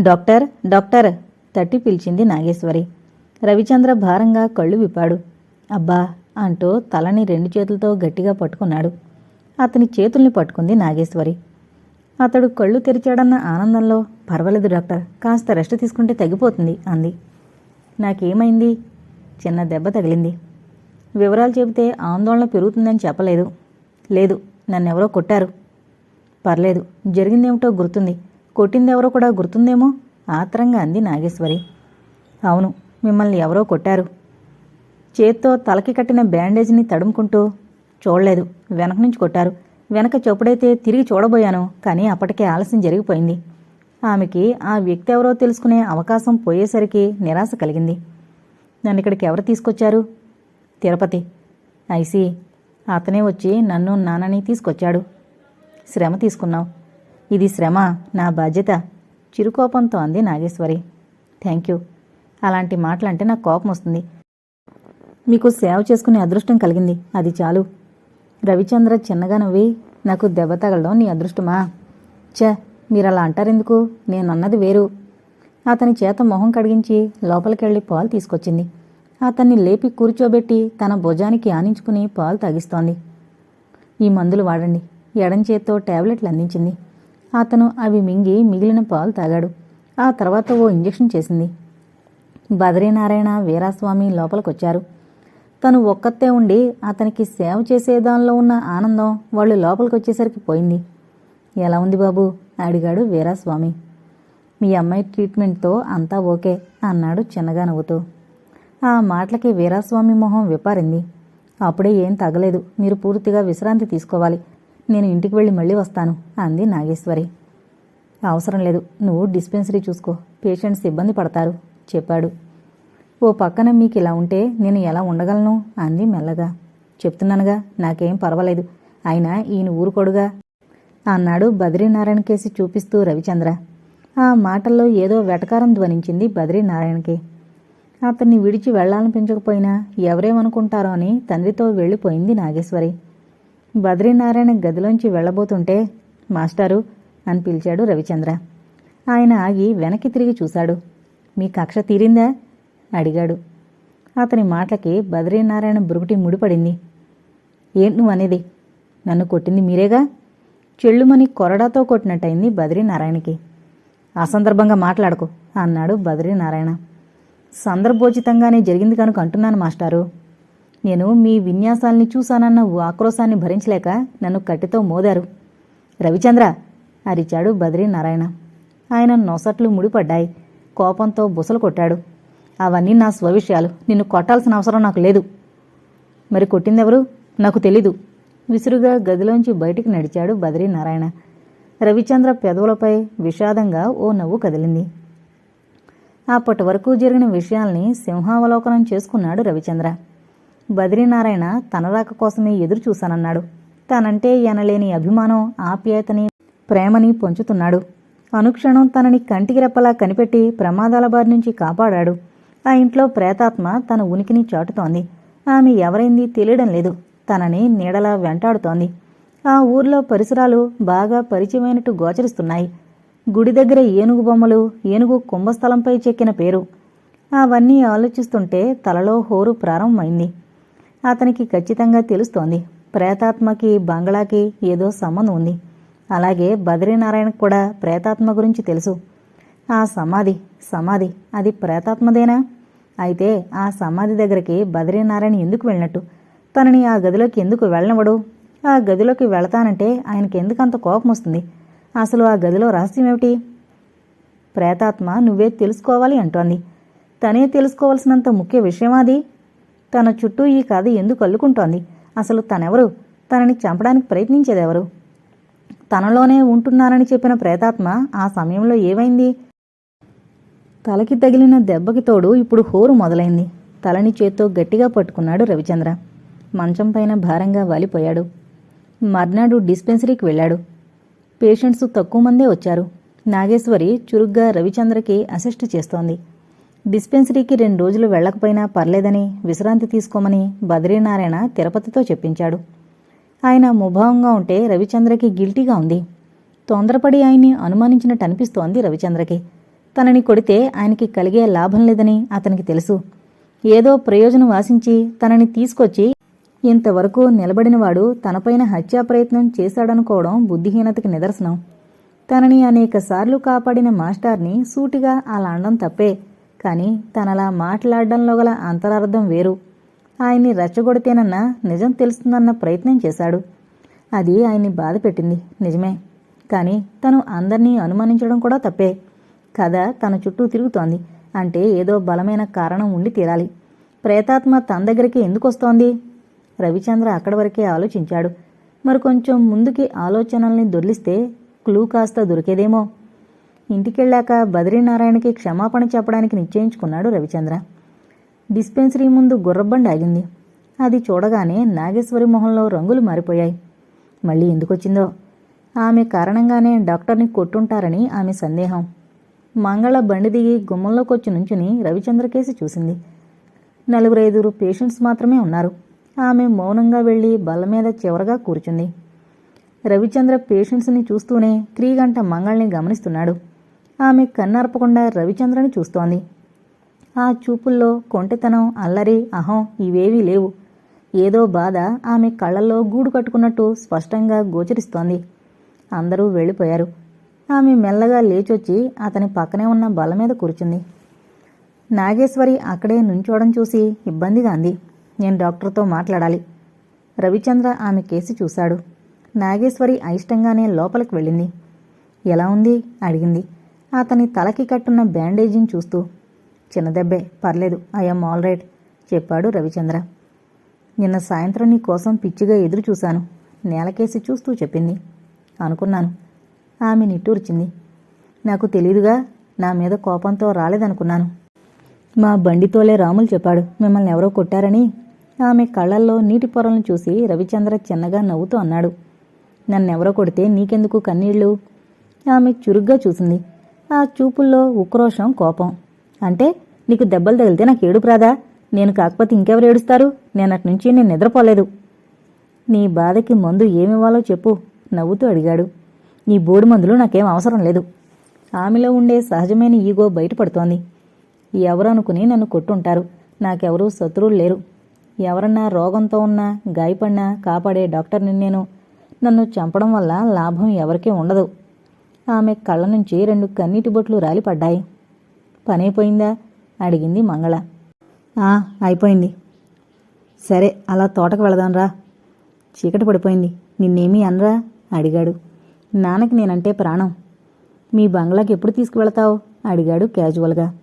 Doctor doctor తట్టి పిలిచింది నాగేశ్వరి. రవిచంద్ర భారంగా కళ్ళు విప్పాడు. అబ్బా అంటూ తలని రెండు చేతులతో గట్టిగా పట్టుకున్నాడు. అతని చేతుల్ని పట్టుకుంది నాగేశ్వరి. అతడు కళ్ళు తెరిచాడన్న ఆనందంలో పర్వాలేదు డాక్టర్ కాస్త రెస్ట్ తీసుకుంటే తగ్గిపోతుంది అంది. నాకేమైంది? చిన్న దెబ్బ తగిలింది. వివరాలు చెబితే ఆందోళన పెరుగుతుందని చెప్పలేదు. లేదు నన్నెవరో కొట్టారు. పర్లేదు జరిగిందేమిటో గుర్తుంది. కొట్టిందెవరో కూడా గుర్తుందేమో? ఆత్రంగా అంది నాగేశ్వరి. అవును మిమ్మల్ని ఎవరో కొట్టారు. చేత్తో తలకి కట్టిన బ్యాండేజ్ని తడుముకుంటూ చూడలేదు. వెనక నుంచి కొట్టారు. వెనక చెప్పుడైతే తిరిగి చూడబోయాను కానీ అప్పటికే ఆలస్యం జరిగిపోయింది. ఆమెకి ఆ వ్యక్తి ఎవరో తెలుసుకునే అవకాశం పోయేసరికి నిరాశ కలిగింది. నన్ను ఇక్కడికి ఎవరు తీసుకొచ్చారు? తిరుపతి. ఐసి అతనే వచ్చి నన్ను నాన్నని తీసుకొచ్చాడు. శ్రమ తీసుకున్నావు. ఇది శ్రమ నా బాధ్యత చిరుకోపంతో అంది నాగేశ్వరి. థ్యాంక్ యూ అలాంటి మాటలంటే నాకు కోపం వస్తుంది. మీకు సేవ చేసుకునే అదృష్టం కలిగింది అది చాలు. రవిచంద్ర చిన్నగా నవ్వి నాకు దెబ్బ తగలడం నీ అదృష్టమా? ఛ మీరు అలా అంటారెందుకు? నేనన్నది వేరు. అతని చేత మొహం కడిగించి లోపలికెళ్ళి పాలు తీసుకొచ్చింది. అతన్ని లేపి కూర్చోబెట్టి తన భుజానికి ఆనించుకుని పాలు తాగిస్తోంది. ఈ మందులు వాడండి. ఎడం చేత్తో టాబ్లెట్లు అందించింది. అతను అవి మింగి మిగిలిన పాలు తాగాడు. ఆ తర్వాత ఓ ఇంజెక్షన్ చేసింది. బద్రీనారాయణ వీరాస్వామి లోపలికొచ్చారు. తను ఒక్కతే ఉండి అతనికి సేవ చేసే దానిలో ఉన్న ఆనందం వాళ్ళు లోపలికి వచ్చేసరికి పోయింది. ఎలా ఉంది బాబు? అడిగాడు వీరాస్వామి. మీ అమ్మాయి ట్రీట్మెంట్తో అంతా ఓకే అన్నాడు చిన్నగా నవ్వుతూ. ఆ మాటలకి వీరాస్వామి మొహం విపారింది అప్పుడే ఏం తగలేదు మీరు పూర్తిగా విశ్రాంతి తీసుకోవాలి. నేను ఇంటికి వెళ్ళి మళ్ళీ వస్తాను అంది నాగేశ్వరి. అవసరం లేదు నువ్వు డిస్పెన్సరీ చూసుకో పేషెంట్స్ ఇబ్బంది పడతారు చెప్పాడు. ఓ పక్కన మీకు ఇలా ఉంటే నేను ఎలా ఉండగలను అంది మెల్లగా. చెప్తున్నానుగా నాకేం పర్వాలేదు అయినా ఈయన ఊరుకోడుగా అన్నాడు బద్రీనారాయణ కేసి చూపిస్తూ రవిచంద్ర. ఆ మాటల్లో ఏదో వెటకారం ధ్వనించింది బద్రీనారాయణకి. అతన్ని విడిచి వెళ్ళాలనిపించకపోయినా ఎవరేమనుకుంటారో అని తండ్రితో వెళ్ళిపోయింది నాగేశ్వరి. బద్రీనారాయణ గదిలోంచి వెళ్ళబోతుంటే మాస్టారు అని పిలిచాడు రవిచంద్ర. ఆయన ఆగి వెనక్కి తిరిగి చూశాడు. మీ కక్ష తీరిందా? అడిగాడు. అతని మాటలకి బద్రీనారాయణ బురుకుటి ముడిపడింది. ఏంటి నువ్వు అనేది? నన్ను కొట్టింది మీరేగా? చెళ్ళుమని కొరడాతో కొట్టినట్టయింది బద్రీనారాయణకి. అసందర్భంగా మాట్లాడకు అన్నాడు బద్రీనారాయణ. సందర్భోచితంగానే జరిగింది కనుక అంటున్నాను మాస్టారు. నేను మీ విన్యాసాల్ని చూశానన్న ఓ ఆక్రోశాన్ని భరించలేక నన్ను కట్టెతో మోదారు. రవిచంద్ర అరిచాడు బద్రీనారాయణ ఆయన నొసట్లు ముడిపడ్డాయి. కోపంతో బుసలు కొట్టాడు. అవన్నీ నా స్వవిషయాలు. నిన్ను కొట్టాల్సిన అవసరం నాకు లేదు. మరి కొట్టిందెవరు? నాకు తెలీదు. విసురుగా గదిలోంచి బయటికి నడిచాడు బద్రీనారాయణ రవిచంద్ర పెదవులపై విషాదంగా ఓ నవ్వు కదిలింది. అప్పటి వరకు జరిగిన విషయాల్ని సింహావలోకనం చేసుకున్నాడు రవిచంద్ర. బద్రీనారాయణ తన రాక కోసమే ఎదురు చూశానన్నాడు. తనంటే ఎనలేని అభిమానం ఆప్యాయతని ప్రేమని పొంచుతున్నాడు. అనుక్షణం తనని కంటికి రెప్పలా కనిపెట్టి ప్రమాదాల బారి నుంచి కాపాడాడు. ఆ ఇంట్లో ప్రేతాత్మ తన ఉనికిని చాటుతోంది. ఆమె ఎవరైంది తెలియడం లేదు. తనని నీడలా వెంటాడుతోంది. ఆ ఊర్లో పరిసరాలు బాగా పరిచయమైనట్టు గోచరిస్తున్నాయి. గుడి దగ్గర ఏనుగు బొమ్మలు ఏనుగు కుంభస్థలంపై చెక్కిన పేరు. అవన్నీ ఆలోచిస్తుంటే తలలో హోరు ప్రారంభమైంది. అతనికి ఖచ్చితంగా తెలుస్తోంది. ప్రేతాత్మకి బంగ్లాకి ఏదో సంబంధం ఉంది. అలాగే బద్రీనారాయణకు కూడా ప్రేతాత్మ గురించి తెలుసు. ఆ సమాధి సమాధి అది ప్రేతాత్మదేనా? అయితే ఆ సమాధి దగ్గరికి బద్రీనారాయణ ఎందుకు వెళ్ళినట్టు? తనని ఆ గదిలోకి ఎందుకు వెళ్ళనివ్వడు? ఆ గదిలోకి వెళతానంటే ఆయనకి ఎందుకు అంత కోపం వస్తుంది? అసలు ఆ గదిలో రహస్యం ఏమిటి? ప్రేతాత్మ నువ్వే తెలుసుకోవాలి అంటోంది. తనే తెలుసుకోవాల్సినంత ముఖ్య విషయం అది? తన చుట్టూ ఈ కథ ఎందుకు అల్లుకుంటోంది? అసలు తనెవరు? తనని చంపడానికి ప్రయత్నించేదెవరు? తనలోనే ఉంటున్నారని చెప్పిన ప్రేతాత్మ ఆ సమయంలో ఏమైంది? తలకి తగిలిన దెబ్బకి తోడు ఇప్పుడు హోరు మొదలైంది. తలని చేత్తో గట్టిగా పట్టుకున్నాడు రవిచంద్ర. మంచం పైన భారంగా వాలిపోయాడు. మర్నాడు డిస్పెన్సరీకి వెళ్ళాడు. పేషెంట్స్ తక్కువ మందే వచ్చారు. నాగేశ్వరి చురుగ్గా రవిచంద్రకి అసిస్ట్ చేస్తోంది. డిస్పెన్సరీకి రెండు రోజులు వెళ్ళకపోయినా పర్లేదని విశ్రాంతి తీసుకోమని బద్రీనారాయణ తిరుపతితో చెప్పించాడు. ఆయన ముభావంగా ఉంటే రవిచంద్రకి గిల్టీగా ఉంది. తొందరపడి ఆయన్ని అనుమానించినట్టు అనిపిస్తోంది రవిచంద్రకి. తనని కొడితే ఆయనకి కలిగే లాభం లేదని అతనికి తెలుసు. ఏదో ప్రయోజనం ఆశించి తనని తీసుకొచ్చి ఇంతవరకు నిలబడినవాడు తనపైన హత్యా ప్రయత్నం చేశాడనుకోవడం బుద్ధిహీనతకి నిదర్శనం. తనని అనేకసార్లు కాపాడిన మాస్టార్ని సూటిగా అలా అనడం తప్పే. కానీ తనలా మాట్లాడడంలో గల అంతరార్థం వేరు. ఆయన్ని రెచ్చగొడితేనన్న నిజం తెలుస్తుందన్న ప్రయత్నం చేశాడు. అది ఆయన్ని బాధ పెట్టింది నిజమే. కానీ తను అందరినీ అనుమానించడం కూడా తప్పే. కథ తన చుట్టూ తిరుగుతోంది అంటే ఏదో బలమైన కారణం ఉండి తీరాలి. ప్రేతాత్మ తన దగ్గరికి ఎందుకు వస్తోంది రవిచంద్ర అక్కడి వరకే ఆలోచించాడు. మరి కొంచెం ముందుకి ఆలోచనల్ని దొర్లిస్తే క్లూ కాస్త దొరికేదేమో? ఇంటికెళ్ళాక బద్రీనారాయణకి క్షమాపణ చెప్పడానికి నిశ్చయించుకున్నాడు రవిచంద్ర. డిస్పెన్సరీ ముందు గుర్రబండి ఆగింది. అది చూడగానే నాగేశ్వరి మొహంలో రంగులు మారిపోయాయి. మళ్ళీ ఎందుకొచ్చిందో? ఆమె కారణంగానే డాక్టర్ని కొట్టుంటారని ఆమె సందేహం. మంగళ బండి దిగి గుమ్మంలోకొచ్చి నుంచుని రవిచంద్ర కేసి చూసింది. నలుగురు ఐదుగురు పేషెంట్స్ మాత్రమే ఉన్నారు. ఆమె మౌనంగా వెళ్ళి బల్ల మీద చివరగా కూర్చుంది. రవిచంద్ర పేషెంట్స్ని చూస్తూనే క్రీగంట మంగళని గమనిస్తున్నాడు. ఆమె కన్నర్పకుండా రవిచంద్రని చూస్తోంది. ఆ చూపుల్లో కొంటెతనం అల్లరి అహం ఇవేవీ లేవు. ఏదో బాధ ఆమె కళ్ళల్లో గూడు కట్టుకున్నట్టు స్పష్టంగా గోచరిస్తోంది. అందరూ వెళ్ళిపోయారు. ఆమె మెల్లగా లేచొచ్చి అతని పక్కనే ఉన్న బల్ల మీద కూర్చుంది. నాగేశ్వరి అక్కడే నుంచోవడం చూసి ఇబ్బందిగా అంది. నేను డాక్టర్తో మాట్లాడాలి. రవిచంద్ర ఆమె కేసి చూశాడు. నాగేశ్వరి అయిష్టంగానే లోపలికి వెళ్ళింది. ఎలా ఉంది? అడిగింది. అతని తలకి కట్టున్న బ్యాండేజీని చూస్తూ చిన్న దెబ్బే పర్లేదు ఐఎమ్ ఆల్ రైట్ చెప్పాడు రవిచంద్ర. నిన్న సాయంత్రం నీ కోసం పిచ్చిగా ఎదురు చూశాను నేలకేసి చూస్తూ చెప్పింది. అనుకున్నాను. ఆమె నిట్టూర్చింది. నాకు తెలీదుగా నా మీద కోపంతో రాలేదనుకున్నాను. మా బండితోలే రాములు చెప్పాడు మిమ్మల్ని ఎవరో కొట్టారని. ఆమె కళ్ళల్లో నీటి పొరలను చూసి రవిచంద్ర చిన్నగా నవ్వుతూ అన్నాడు. నన్నెవరో కొడితే నీకెందుకు కన్నీళ్ళు ఆమె చురుగ్గా చూసింది. ఆ చూపుల్లో ఉక్రోషం కోపం. అంటే నీకు దెబ్బలు తగిలితే నాకు ఏడుపు రాదా? నేను కాకపోతే ఇంకెవరు ఏడుస్తారు? నేను అటు నుంచి నేను నిద్రపోలేదు. నీ బాధకి మందు ఏమివ్వాలో చెప్పు నవ్వుతూ అడిగాడు. నీ బోడి మందులు నాకేం అవసరం లేదు. ఆమెలో ఉండే సహజమైన ఈగో బయటపడుతోంది. ఎవరనుకుని నన్ను కొట్టుంటారు. నాకెవరూ శత్రువులు లేరు. ఎవరన్నా రోగంతో ఉన్నా గాయపడినా కాపాడే డాక్టర్ని నేను. నన్ను చంపడం వల్ల లాభం ఎవరికీ ఉండదు. ఆమె కళ్ళ నుంచి రెండు కన్నీటి బొట్లు రాలిపడ్డాయి. పనైపోయిందా? అడిగింది మంగళ. "ఆ, అయిపోయింది. సరే అలా తోటకు వెళదాంరా. చీకటి పడిపోయింది. నిన్నేమీ అనరా? అడిగాడు. నాన్నకి నేనంటే ప్రాణం. మీ బంగ్లాకి ఎప్పుడు తీసుకువెళతావు? అడిగాడు క్యాజువల్గా.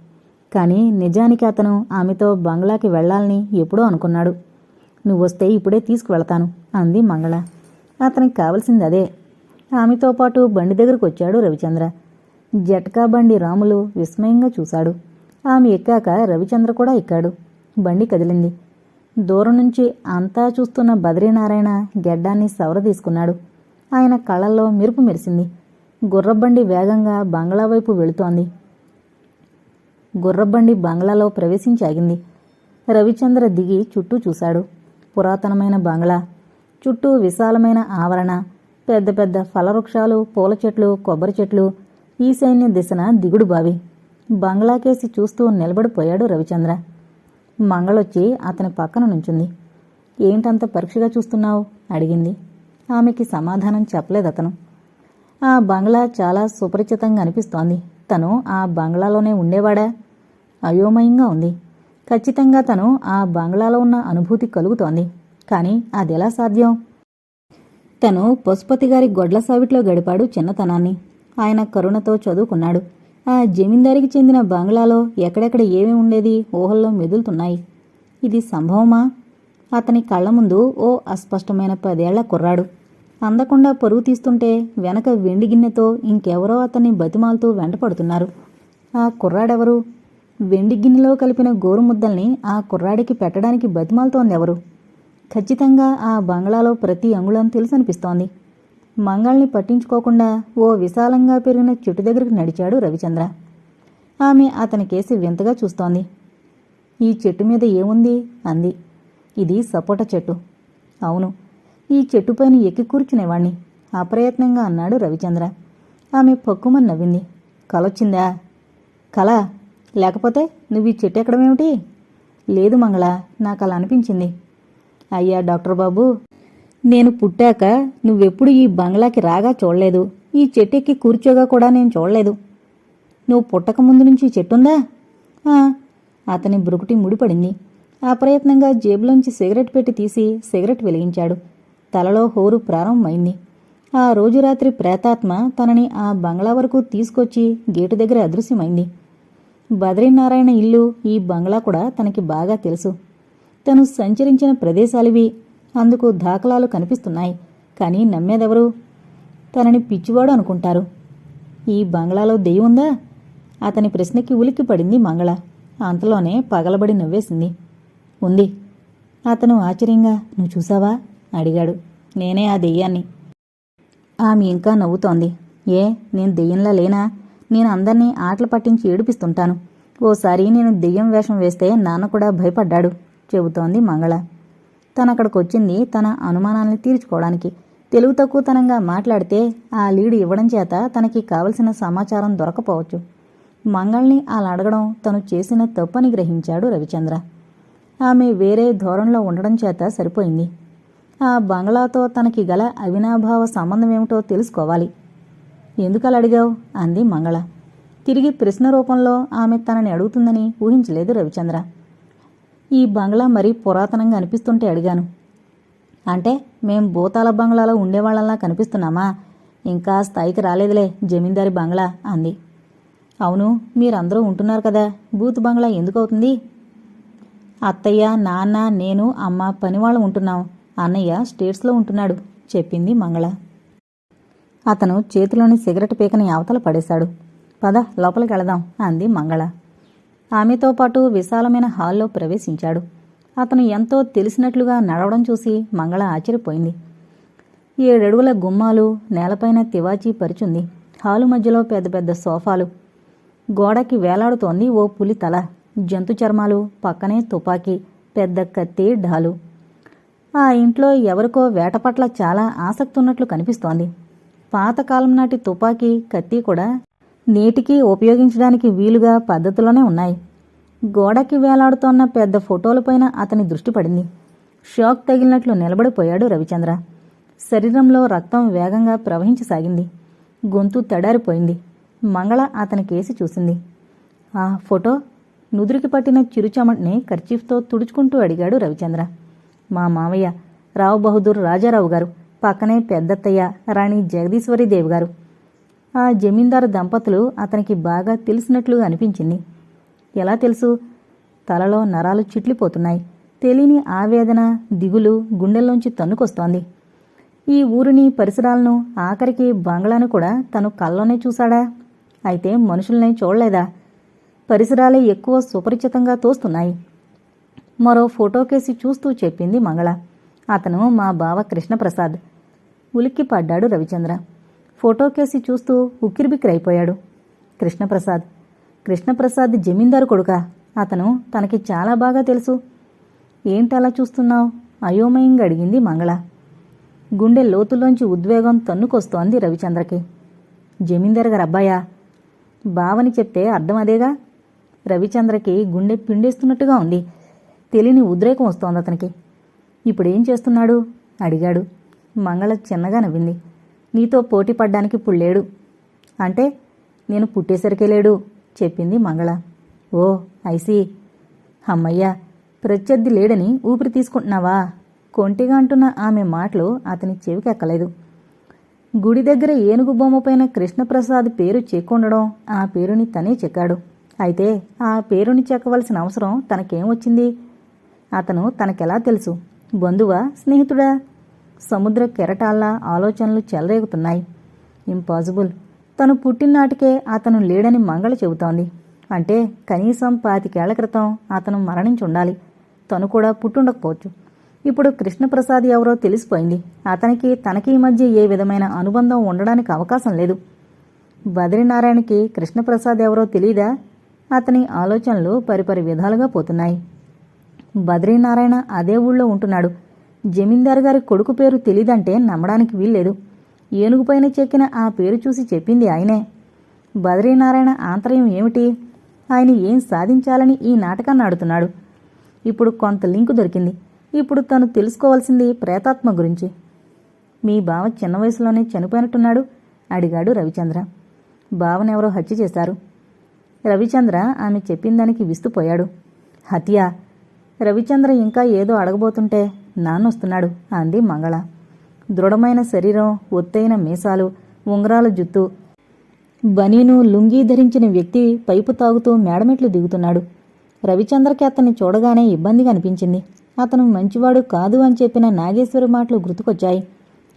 కానీ నిజానికి అతను ఆమెతో బంగ్లాకి వెళ్ళాలని ఎప్పుడో అనుకున్నాడు. నువ్వొస్తే ఇప్పుడే తీసుకువెళతాను అంది మంగళ. అతనికి కావలసింది అదే. ఆమెతో పాటు బండి దగ్గరకు వచ్చాడు రవిచంద్ర. జట్కా బండి రాములు విస్మయంగా చూశాడు. ఆమె ఎక్కాక రవిచంద్ర కూడా ఎక్కాడు. బండి కదిలింది. దూరం నుంచి అంతా చూస్తున్న బద్రీనారాయణ గెడ్డాన్ని సవర తీసుకున్నాడు. ఆయన కళ్ళల్లో మెరుపు మెరిసింది. గుర్రబండి వేగంగా బంగ్లా వైపు వెళుతోంది. గుర్రబండి బంగ్లాలో ప్రవేశించాగింది. రవిచంద్ర దిగి చుట్టూ చూశాడు. పురాతనమైన బంగ్లా చుట్టూ విశాలమైన ఆవరణ పెద్ద పెద్ద ఫలవృక్షాలు పూల చెట్లు కొబ్బరి చెట్లు ఈశాన్య దిశన దిగుడు బావి. బంగ్లాకేసి చూస్తూ నిలబడిపోయాడు రవిచంద్ర. మంగళొచ్చి అతని పక్కన నుంచుంది. ఏంటంత పరీక్షగా చూస్తున్నావు? అడిగింది. ఆమెకి సమాధానం చెప్పలేదు అతను ఆ బంగ్లా చాలా సుపరిచితంగా అనిపిస్తోంది. తను ఆ బంగ్లాలోనే ఉండేవాడా? అయోమయంగా ఉంది. ఖచ్చితంగా తను ఆ బంగ్లాలో ఉన్న అనుభూతి కలుగుతోంది. కానీ అదెలా సాధ్యం? తను పశుపతి గారి గొడ్ల సావిట్లో గడిపాడు చిన్నతనాన్ని. ఆయన కరుణతో చదువుకున్నాడు. ఆ జమీందారికి చెందిన బంగ్లాలో ఎక్కడెక్కడ ఏమి ఉండేది ఊహల్లో మెదులుతున్నాయి. ఇది సంభవమా? అతని కళ్ళ ముందు ఓ అస్పష్టమైన పదేళ్ళ కుర్రాడు. అందకుండా పరుగు తీస్తుంటే వెనక వెండి గిన్నెతో ఇంకెవరో అతన్ని బతిమాలుతూ వెంటపడుతున్నారు. ఆ కుర్రాడెవరు? వెండి గిన్నెలో కలిపిన గోరుముద్దల్ని ఆ కుర్రాడికి పెట్టడానికి బతిమాలుతోందెవరు? ఖచ్చితంగా ఆ బంగ్లాలో ప్రతి అంగుళం తెలుసనిపిస్తోంది మంగళని పట్టించుకోకుండా ఓ విశాలంగా పెరిగిన చెట్టు దగ్గరికి నడిచాడు రవిచంద్ర. ఆమె అతని కేసి వింతగా చూస్తోంది. ఈ చెట్టు మీద ఏముంది? అంది. ఇది సపోటా చెట్టు. అవును ఈ చెట్టుపైన ఎక్కి కూర్చునేవాణ్ణి. అప్రయత్నంగా అన్నాడు రవిచంద్ర. ఆమె పక్కుమని నవ్వింది. కలొచ్చిందా కళ లేకపోతే నువ్వు ఈ చెట్టు ఎక్కడమేమిటి? లేదు మంగళ నాకు అలా అనిపించింది. అయ్యా డాక్టర్ బాబు నేను పుట్టాక నువ్వెప్పుడు ఈ బంగ్లాకి రాగా చూడలేదు. ఈ చెట్టెక్కి కూర్చోగా కూడా నేను చూడలేదు. నువ్వు పుట్టక ముందు నుంచి చెట్టుందా అతని బ్రుకుటి ముడిపడింది. అప్రయత్నంగా జేబులోంచి సిగరెట్ పెట్టి తీసి సిగరెట్ వెలిగించాడు. తలలో హోరు ప్రారంభమైంది. ఆ రోజు రాత్రి ప్రేతాత్మ తనని ఆ బంగ్లా వరకు తీసుకొచ్చి గేటు దగ్గర అదృశ్యమైంది. బద్రీనారాయణ ఇల్లు ఈ బంగ్లా కూడా తనకి బాగా తెలుసు. తను సంచరించిన ప్రదేశాలివి. అందుకు దాఖలాలు కనిపిస్తున్నాయి. కానీ నమ్మేదెవరు? తనని పిచ్చివాడు అనుకుంటారు. ఈ బంగ్లాలో దెయ్యం ఉందా? అతని ప్రశ్నకి ఉలిక్కి పడింది మంగళ. అంతలోనే పగలబడి నవ్వేసింది. ఉంది. అతను ఆశ్చర్యంగా నువ్వు చూసావా? అడిగాడు. నేనే ఆ దెయ్యాన్ని. ఆమె ఇంకా నవ్వుతోంది. ఏ నేను దెయ్యంలా లేనా? నేను అందరినీ ఆటలు పట్టించి ఏడిపిస్తుంటాను. ఓసారి నేను దెయ్యం వేషం వేస్తే నాన్న కూడా భయపడ్డాడు. చెబుతోంది మంగళ. తనక్కడికొచ్చింది తన అనుమానాల్ని తీర్చుకోవడానికి. తెలుగు తక్కువతనంగా మాట్లాడితే ఆ లీడ్ ఇవ్వడం చేత తనకి కావలసిన సమాచారం దొరకపోవచ్చు. మంగళని అలా అడగడం తను చేసిన తప్పని గ్రహించాడు రవిచంద్ర. ఆమె వేరే ధోరణిలో ఉండడం చేత సరిపోయింది. ఆ బంగ్లాతో తనకి గల అవినాభావ సంబంధం ఏమిటో తెలుసుకోవాలి. ఎందుకలా అడిగావు? అంది మంగళ. తిరిగి ప్రశ్న రూపంలో ఆమె తనని అడుగుతుందని ఊహించలేదు రవిచంద్ర. ఈ బంగ్లా మరీ పురాతనంగా అనిపిస్తుంటే అడిగాను. అంటే మేం భూతాల బంగ్లాలో ఉండేవాళ్ళలా కనిపిస్తున్నామా? ఇంకా స్థాయికి రాలేదులే జమీందారి బంగ్లా అంది. అవును మీరందరూ ఉంటున్నారు కదా బూత్ బంగ్లా ఎందుకు అవుతుంది అత్తయ్య నాన్న నేను అమ్మ పనివాళ్ళు ఉంటున్నాం అన్నయ్య స్టేట్స్లో ఉంటున్నాడు చెప్పింది మంగళ. అతను చేతిలోని సిగరెట్ పీకని అవతల పడేశాడు. పద లోపలికి వెళదాం అంది మంగళ. ఆమెతో పాటు విశాలమైన హాల్లో ప్రవేశించాడు. అతను ఎంతో తెలిసినట్లుగా నడవడం చూసి మంగళ ఆశ్చర్యపోయింది. ఏడడుగుల గుమ్మాలు నేలపైన తివాచీ పరిచుంది. హాలు మధ్యలో పెద్ద పెద్ద సోఫాలు. గోడకి వేలాడుతోంది ఓ పులి తల. జంతు చర్మాలు పక్కనే తుపాకీ పెద్ద కత్తి ఢాలు ఆ ఇంట్లో ఎవరికో వేట పట్ల చాలా ఆసక్తి ఉన్నట్లు కనిపిస్తోంది. పాతకాలం నాటి తుపాకీ కత్తి కూడా నేటికీ ఉపయోగించడానికి వీలుగా పద్ధతిలోనే ఉన్నాయి. గోడకి వేలాడుతోన్న పెద్ద ఫోటోలపైన అతని దృష్టి పడింది. షాక్ తగిలినట్లు నిలబడిపోయాడు రవిచంద్ర. శరీరంలో రక్తం వేగంగా ప్రవహించసాగింది. గొంతు తడారిపోయింది. మంగళ అతని కేసి చూసింది. ఆ ఫోటో నుదురికి పట్టిన చిరుచమట్ని కర్చీఫ్తో తుడుచుకుంటూ అడిగాడు రవిచంద్ర. మా మామయ్య రావు బహదూర్ రాజారావు గారు పక్కనే పెద్దత్తయ్య రాణి జగదీశ్వరీదేవి గారు. ఆ జమీందారు దంపతులు అతనికి బాగా తెలిసినట్లు అనిపించింది. ఎలా తెలుసు? తలలో నరాలు చిట్లిపోతున్నాయి. తెలియని ఆవేదన దిగులు గుండెల్లోంచి తన్నుకొస్తోంది. ఈ ఊరిని పరిసరాలను ఆఖరికి బంగ్లాను కూడా తను కల్లోనే చూశాడా? అయితే మనుషుల్ని చూడలేదా? పరిసరాలే ఎక్కువ సుపరిచితంగా తోస్తున్నాయి. మరో ఫోటో కేసి చూస్తూ చెప్పింది మంగళ. అతను మా బావ కృష్ణప్రసాద్. ఉలిక్కి పడ్డాడు రవిచంద్ర. ఫోటో కేసి చూస్తూ ఉక్కిరిబిక్కిరైపోయాడు. కృష్ణప్రసాద్. కృష్ణప్రసాద్ జమీందారు కొడుకా. అతను తనకి చాలా బాగా తెలుసు. ఏంటలా చూస్తున్నావు? అయోమయంగా అడిగింది మంగళ. గుండె లోతులోంచి ఉద్వేగం తన్నుకొస్తోంది రవిచంద్రకి. జమీందారు గారు అబ్బాయా బావని చెప్తే అర్థం అదేగా? రవిచంద్రకి గుండె పిండేస్తున్నట్టుగా ఉంది. తెలియని ఉద్రేకం వస్తోంది అతనికి. ఇప్పుడేం చేస్తున్నాడు? అడిగాడు. మంగళ చిన్నగా నవ్వింది. నీతో పోటీ పడ్డానికి ఇప్పుడు లేడు. అంటే నేను పుట్టేసరికే లేడు చెప్పింది మంగళ. ఓ ఐసీ అమ్మయ్యా ప్రత్యర్థి లేడని ఊపిరి తీసుకుంటున్నావా? కొంటిగా అంటున్న ఆమె మాటలు అతని చెవికెక్కలేదు గుడి దగ్గర ఏనుగు బొమ్మపైన కృష్ణప్రసాద్ పేరు చెక్కుండడం ఆ పేరుని తనే చెక్కాడు. అయితే ఆ పేరుని చెక్కవలసిన అవసరం తనకేం వచ్చింది? అతను తనకెలా తెలుసు? బంధువా స్నేహితుడా? సముద్ర కెరటాల్లా ఆలోచనలు చెలరేగుతున్నాయి. ఇంపాసిబుల్. తను పుట్టినాటికే అతను లేడని మంగళ చెబుతోంది. అంటే కనీసం పాతికేళ్ళ క్రితం అతను మరణించి ఉండాలి తను కూడా పుట్టుండకపోవచ్చు. ఇప్పుడు కృష్ణప్రసాద్ ఎవరో తెలిసిపోయింది. అతనికి తనకి మధ్య ఏ విధమైన అనుబంధం ఉండడానికి అవకాశం లేదు. బద్రీనారాయణకి కృష్ణప్రసాద్ ఎవరో తెలీదా? అతని ఆలోచనలు పరిపరి విధాలుగా పోతున్నాయి. బద్రీనారాయణ అదే ఊళ్ళో ఉంటున్నాడు. జమీందారు గారి కొడుకు పేరు తెలీదంటే నమ్మడానికి వీల్లేదు. ఏనుగుపైన చెక్కిన ఆ పేరు చూసి చెప్పింది ఆయనే. బద్రీనారాయణ ఆంతర్యం ఏమిటి? ఆయన ఏం సాధించాలని ఈ నాటకాన్ని ఆడుతున్నాడు? ఇప్పుడు కొంత లింకు దొరికింది. ఇప్పుడు తను తెలుసుకోవాల్సింది ప్రేతాత్మ గురించి. మీ బావ చిన్న వయసులోనే చనిపోయినట్టున్నాడు అడిగాడు రవిచంద్ర. బావనెవరో హత్య చేశారు. రవిచంద్ర ఆమె చెప్పిన దానికి విస్తుపోయాడు. హత్య? రవిచంద్ర ఇంకా ఏదో అడగబోతుంటే నాన్నొస్తున్నాడు అంది మంగళ. దృఢమైన శరీరం ఒత్తైన మీసాలు ఉంగరాల జుత్తు. బనీను లుంగీ ధరించిన వ్యక్తి పైపు తాగుతూ మేడమెట్లు దిగుతున్నాడు. రవిచంద్రకి అతన్ని చూడగానే ఇబ్బందిగా అనిపించింది. అతను మంచివాడు కాదు అని చెప్పిన నాగేశ్వరి మాటలు గుర్తుకొచ్చాయి.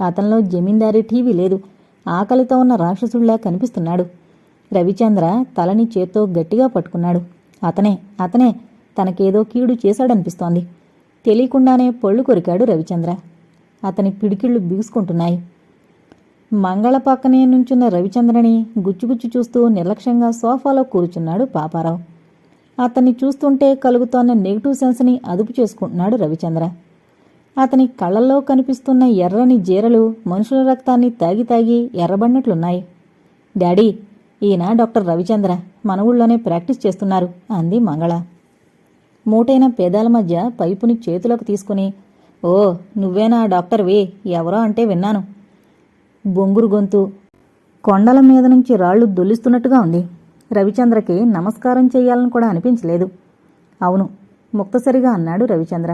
అతనిలో జమీందారీ టీవీ లేదు. ఆకలితో ఉన్న రాక్షసుడిలా కనిపిస్తున్నాడు. రవిచంద్ర తలని చేత్తో గట్టిగా పట్టుకున్నాడు. అతనే అతనే తనకేదో కీడు చేశాడనిపిస్తోంది. తెలియకుండానే పళ్ళు కొరికాడు రవిచంద్ర. అతని పిడికిళ్ళు బిగుసుకుంటున్నాయి. మంగళ పక్కనే నుంచున్న రవిచంద్రని గుచ్చుగుచ్చు చూస్తూ నిర్లక్ష్యంగా సోఫాలో కూర్చున్నాడు పాపారావు. అతన్ని చూస్తుంటే కలుగుతోన్న నెగిటివ్ సెన్స్ని అదుపు చేసుకుంటున్నాడు రవిచంద్ర. అతని కళ్ళల్లో కనిపిస్తున్న ఎర్రని జీరలు మనుషుల రక్తాన్ని తాగి తాగి ఎర్రబడినట్లున్నాయి. డాడీ ఈయన డాక్టర్ రవిచంద్ర. మన ఊళ్ళోనే ప్రాక్టీస్ చేస్తున్నారు అంది మంగళ. మూటైన పేదాల మధ్య పైపుని చేతిలోకి తీసుకుని ఓ నువ్వేనా డాక్టర్వి ఎవరో అంటే విన్నాను. బొంగురు గొంతు కొండల మీద నుంచి రాళ్ళు దొల్లిస్తున్నట్టుగా ఉంది. రవిచంద్రకి నమస్కారం చేయాలని కూడా అనిపించలేదు. అవును ముక్తసరిగా అన్నాడు రవిచంద్ర.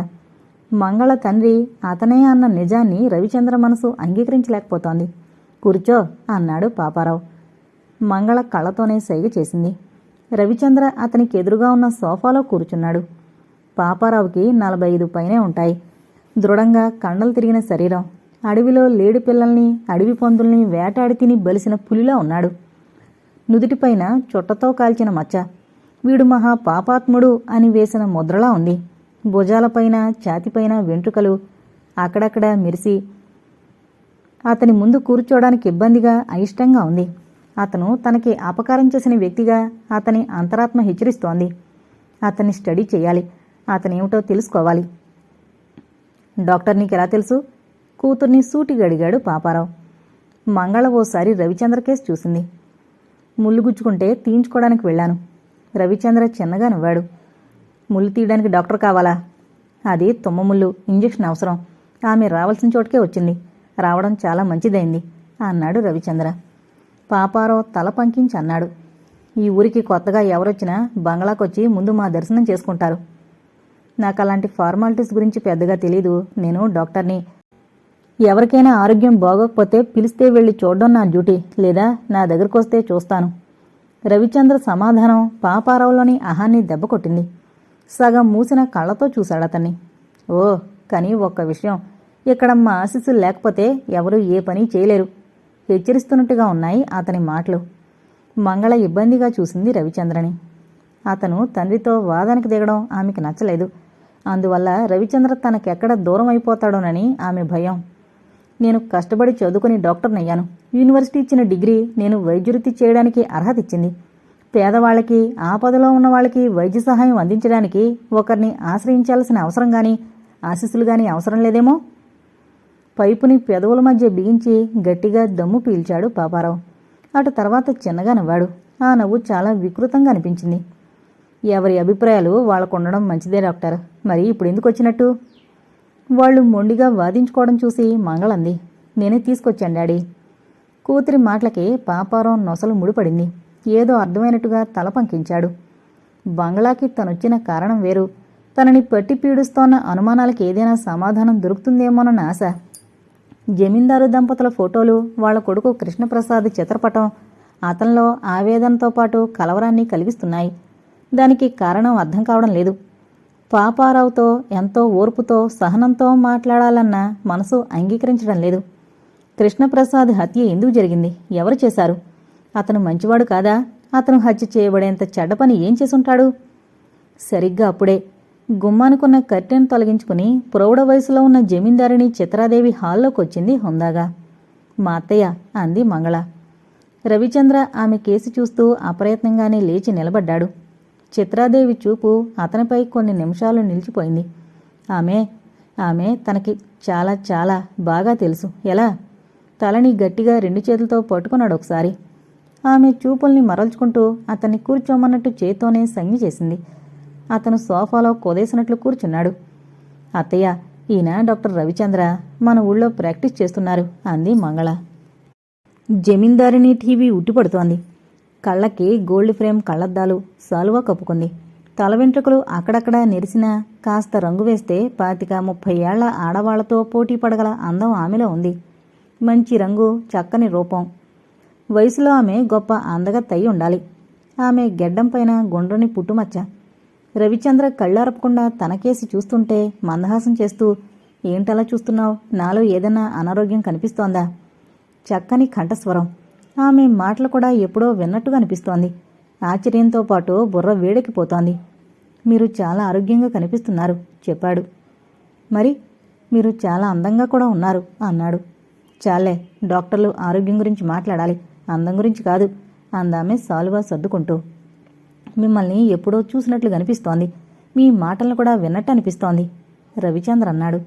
మంగళ తండ్రి అతనే అన్న నిజాన్ని రవిచంద్ర మనసు అంగీకరించలేకపోతోంది. కూర్చో అన్నాడు పాపారావు. మంగళ కళ్ళతోనే సైగ చేసింది. రవిచంద్ర అతనికి ఎదురుగా ఉన్న సోఫాలో కూర్చున్నాడు. పాపారావుకి నలభై ఐదు పైనే ఉంటాయి. దృఢంగా కండలు తిరిగిన శరీరం అడవిలో లేడి పిల్లల్ని అడవి పందుల్ని వేటాడి తిని బలిసిన పులిలా ఉన్నాడు. నుదుటిపైన చుట్టతో కాల్చిన మచ్చ వీడు మహా పాపాత్ముడు అని వేసిన ముద్రలా ఉంది. భుజాలపైన ఛాతిపైన వెంట్రుకలు అక్కడక్కడ మెరిసి అతని ముందు కూర్చోవడానికి ఇబ్బందిగా అయిష్టంగా ఉంది. అతను తనకి అపకారం చేసిన వ్యక్తిగా అతని అంతరాత్మ హెచ్చరిస్తోంది. అతన్ని స్టడీ చేయాలి. అతనేమిటో తెలుసుకోవాలి. డాక్టర్ నీకెలా తెలుసు? కూతుర్ని సూటిగా అడిగాడు పాపారావు. మంగళ ఓసారి రవిచంద్ర కేసు చూసింది. ముళ్ళు గుచ్చుకుంటే తీయించుకోవడానికి వెళ్ళాను. రవిచంద్ర చిన్నగా నవ్వాడు. ముళ్ళు తీయడానికి డాక్టర్ కావాలా? అది తుమ్మ ముళ్ళు ఇంజెక్షన్ అవసరం. ఆమె రావాల్సిన చోటుకే వచ్చింది. రావడం చాలా మంచిదైంది అన్నాడు రవిచంద్ర. పాపారావు తల పంకించి అన్నాడు. ఈ ఊరికి కొత్తగా ఎవరొచ్చినా బంగ్లాకొచ్చి ముందు మా దర్శనం చేసుకుంటారు. నాకు అలాంటి ఫార్మాలిటీస్ గురించి పెద్దగా తెలీదు. నేను డాక్టర్ని. ఎవరికైనా ఆరోగ్యం బాగోకపోతే పిలిస్తే వెళ్ళి చూడడం నా డ్యూటీ లేదా నా దగ్గరకు వస్తే చూస్తాను. రవిచంద్ర సమాధానం పాపారావులోని అహాన్ని దెబ్బకొట్టింది సగం మూసిన కళ్ళతో చూశాడు అతన్ని. ఓ కానీ ఒక్క విషయం. ఇక్కడ మా ఆశీస్సులు లేకపోతే ఎవరూ ఏ పని చేయలేరు. హెచ్చరిస్తున్నట్టుగా ఉన్నాయి అతని మాటలు. మంగళ ఇబ్బందిగా చూసింది రవిచంద్రని. అతను తండ్రితో వాదనకు దిగడం ఆమెకు నచ్చలేదు. అందువల్ల రవిచంద్ర తనకెక్కడ దూరం అయిపోతాడోనని ఆమె భయం. నేను కష్టపడి చదువుకుని డాక్టర్నయ్యాను. యూనివర్సిటీ ఇచ్చిన డిగ్రీ నేను వైద్యవృత్తి చేయడానికి అర్హత ఇచ్చింది పేదవాళ్ళకి ఆపదలో ఉన్న వాళ్ళకి వైద్య సహాయం అందించడానికి ఒకరిని ఆశ్రయించాల్సిన అవసరం కానీ ఆశీస్సులు కానీ అవసరం లేదేమో? పైపుని పెదవుల మధ్య బిగించి గట్టిగా దమ్ము పీల్చాడు పాపారావు. అటు తర్వాత చిన్నగా నవ్వాడు. ఆ నవ్వు చాలా వికృతంగా అనిపించింది. ఎవరి అభిప్రాయాలు వాళ్ళకు ఉండడం మంచిదే డాక్టర్. మరి ఇప్పుడు ఎందుకు వచ్చినట్టు? వాళ్ళు మొండిగా వాదించుకోవడం చూసి మంగళంది. నేనే తీసుకొచ్చాను డాడీ. కూతురి మాటలకి పాపారం నొసలు ముడిపడింది. ఏదో అర్థమైనట్టుగా తల పంకించాడు. బంగ్లాకి తనొచ్చిన కారణం వేరు. తనని పట్టి పీడుస్తోన్న అనుమానాలకి ఏదైనా సమాధానం దొరుకుతుందేమోనన్న ఆశ. జమీందారు దంపతుల ఫోటోలు వాళ్ళ కొడుకు కృష్ణప్రసాద్ చిత్రపటం అతనిలో ఆవేదనతో పాటు కలవరాన్ని కలిగిస్తున్నాయి. దానికి కారణం అర్థం కావడం లేదు. పాపారావుతో ఎంతో ఓర్పుతో సహనంతో మాట్లాడాలన్న మనసు అంగీకరించడం లేదు. కృష్ణప్రసాద్ హత్య ఎందుకు జరిగింది? ఎవరు చేశారు? అతను మంచివాడు కాదా? అతను హత్య చేయబడేంత చెడ్డ పని ఏం చేసుంటాడు? సరిగ్గా అప్పుడే గుమ్మానుకున్న కర్టెన్ తొలగించుకుని ప్రౌఢ వయసులో ఉన్న జమీందారిని చిత్రాదేవి హాల్లోకి వచ్చింది హుందాగా. మా అత్తయ్య అంది మంగళ. రవిచంద్ర ఆమె కేసు చూస్తూ అప్రయత్నంగానే లేచి నిలబడ్డాడు. చిత్రాదేవి చూపు అతనిపై కొన్ని నిమిషాలు నిలిచిపోయింది. ఆమె ఆమె తనకి చాలా చాలా బాగా తెలుసు. ఎలా? తలని గట్టిగా రెండు చేతులతో పట్టుకున్నాడు ఒకసారి. ఆమె చూపుల్ని మరల్చుకుంటూ అతన్ని కూర్చోమన్నట్టు చేతోనే సంజ్ఞ చేసింది. అతను సోఫాలో కొదేసినట్లు కూర్చున్నాడు. అత్తయ్య ఈయన డాక్టర్ రవిచంద్ర మన ఊళ్ళో ప్రాక్టీస్ చేస్తున్నారు అంది మంగళ. జమీందారిని టీవీ ఉట్టిపడుతోంది. కళ్ళకి గోల్డ్ ఫ్రేమ్ కళ్ళద్దాలు సాలువా కప్పుకుంది. తల వెంట్రుకలు అక్కడక్కడ నెరిసినా కాస్త రంగు వేస్తే పాతిక ముప్పై ఏళ్ళ ఆడవాళ్ళతో పోటీ పడగల అందం ఆమెలో ఉంది. మంచి రంగు చక్కని రూపం. వయసులో ఆమె గొప్ప అందగత్తయి ఉండాలి. ఆమె గెడ్డం పైన గుండ్రని పుట్టుమచ్చ. రవిచంద్ర కళ్ళారపకుండా తనకేసి చూస్తుంటే మందహాసం చేస్తూ ఏంటలా చూస్తున్నావు? నాలో ఏదైనా అనారోగ్యం కనిపిస్తోందా? చక్కని కంఠస్వరం. ఆమె మాటలు కూడా ఎప్పుడో విన్నట్టుగా అనిపిస్తోంది. ఆశ్చర్యంతో పాటు బుర్ర వేడెక్కిపోతోంది. మీరు చాలా ఆరోగ్యంగా కనిపిస్తున్నారు చెప్పాడు. మరి మీరు చాలా అందంగా కూడా ఉన్నారు అన్నాడు. చాలే డాక్టర్లు ఆరోగ్యం గురించి మాట్లాడాలి. అందం గురించి కాదు అందామె సాలువా సర్దుకుంటూ. మిమ్మల్ని ఎప్పుడో చూసినట్లు కనిపిస్తోంది. మీ మాటలను కూడా విన్నట్టు అనిపిస్తోంది రవిచంద్ర అన్నాడు.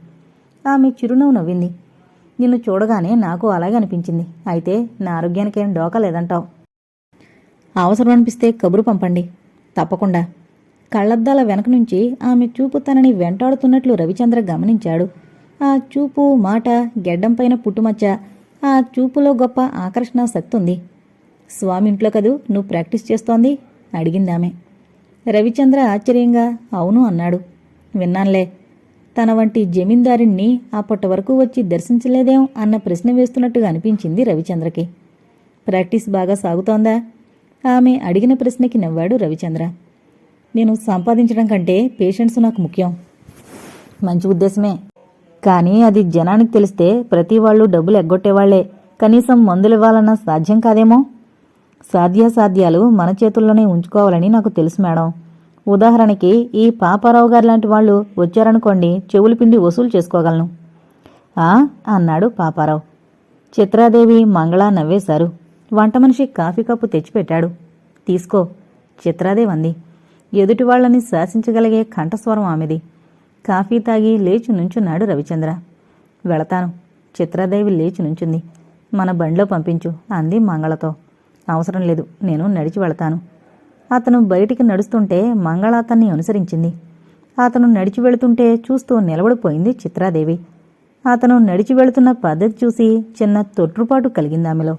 ఆమె చిరునవ్వు నవ్వింది. నిన్ను చూడగానే నాకు అలాగే అనిపించింది. అయితే నా ఆరోగ్యానికేం డోకా లేదంటావు. అవసరం అనిపిస్తే కబురు పంపండి. తప్పకుండా. కళ్ళద్దాల వెనక నుంచి ఆమె చూపు తనని వెంటాడుతున్నట్లు రవిచంద్ర గమనించాడు. ఆ చూపు మాట గెడ్డంపైన పుట్టుమచ్చ ఆ చూపులో గొప్ప ఆకర్షణ శక్తి ఉంది స్వామి ఇంట్లో కదూ నువ్వు ప్రాక్టీస్ చేస్తోంది? అడిగిందామె రవిచంద్ర ఆశ్చర్యంగా అవును అన్నాడు. విన్నాన్లే. తన వంటి జమీందారుణ్ణి అప్పటి వరకు వచ్చి దర్శించలేదేం అన్న ప్రశ్న వేస్తున్నట్టుగా అనిపించింది రవిచంద్రకి. ప్రాక్టీస్ బాగా సాగుతోందా? ఆమె అడిగిన ప్రశ్నకి నవ్వాడు రవిచంద్ర. నేను సంపాదించడం కంటే పేషెంట్స్ నాకు ముఖ్యం. మంచి ఉద్దేశమే. కానీ అది జనానికి తెలిస్తే ప్రతి వాళ్ళు డబ్బులు ఎగ్గొట్టేవాళ్ళే. కనీసం మందులు ఇవ్వాలన్న సాధ్యం కాదేమో? సాధ్యాసాధ్యాలు మన చేతుల్లోనే ఉంచుకోవాలని నాకు తెలుసు మేడం. ఉదాహరణకి ఈ పాపారావు గారు లాంటి వాళ్ళు వచ్చారనుకోండి చెవులు పిండి వసూలు చేసుకోగలను. ఆ? అన్నాడు పాపారావు. చిత్రాదేవి మంగళ నవ్వేశారు. వంట మనిషి కాఫీ కప్పు తెచ్చిపెట్టాడు. తీసుకో చిత్రాదేవి అంది. ఎదుటి వాళ్ళని శాసించగలిగే కంఠస్వరం ఆమెది. కాఫీ తాగి లేచి నుంచున్నాడు రవిచంద్ర. వెళతాను. చిత్రాదేవి లేచి నుంచుంది. మన బండిలో పంపించు అంది మంగళతో. అవసరం లేదు నేను నడిచి వెళతాను. అతను బయటికి నడుస్తుంటే మంగళ అతన్ని అనుసరించింది. అతను నడిచి వెళుతుంటే చూస్తూ నిలబడిపోయింది చిత్రాదేవి. అతను నడిచి వెళుతున్న పద్ధతి చూసి చిన్న తొట్రుపాటు కలిగింది ఆమెలో.